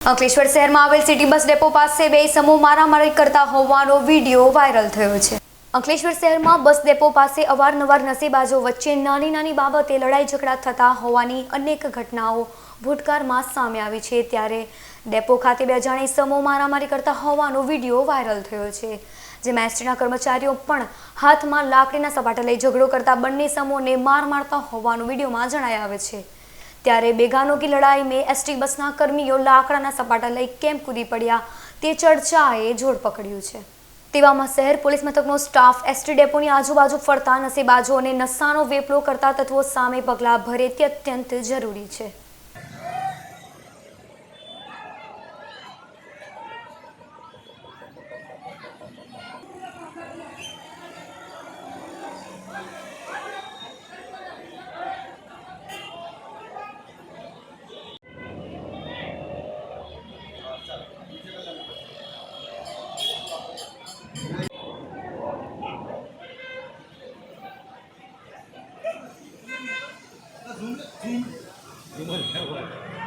અંકલેશ્વર શહેરમાં આવેલ city bus depot પાસે બે સમૂહ મારામારી કરતા હોવાનો વીડિયો વાયરલ થયો છે. અંકલેશ્વર શહેરમાં બસ ડેપો પાસે અવારનવાર નશીબાજો વચ્ચે નાની નાની બાબતે લડાઈ ઝઘડા થતા હોવાની અનેક ઘટનાઓ ભૂતકાળમાં સામે આવી છે. ત્યારે ડેપો ખાતે બે અજાણી સમૂહ મારામારી કરતા હોવાનો વીડિયો વાયરલ થયો છે. જેમાં એસટીના કર્મચારીઓ પણ હાથમાં લાકડીના સપાટા લઈ ઝઘડો કરતા બંને સમૂહને માર મારતા હોવાનું વિડીયોમાં જણાય આવે છે. ત્યારે બેગાનો કી લડાઈ મેં એસટી બસના કર્મીઓ લાકડાના સપાટા લઈ કેમ કૂદી પડ્યા. તે ચર્ચાએ જોર પકડ્યું છે. તેવામાં શહેર પોલીસ મથકનો સ્ટાફ, એસટી ડેપોની આજુબાજુ ફરતા નશેબાજો અને નશાનો વેપલો કરતા તત્વો સામે પગલાં ભરે તે અત્યંત જરૂરી છે. 嗯你们两个过来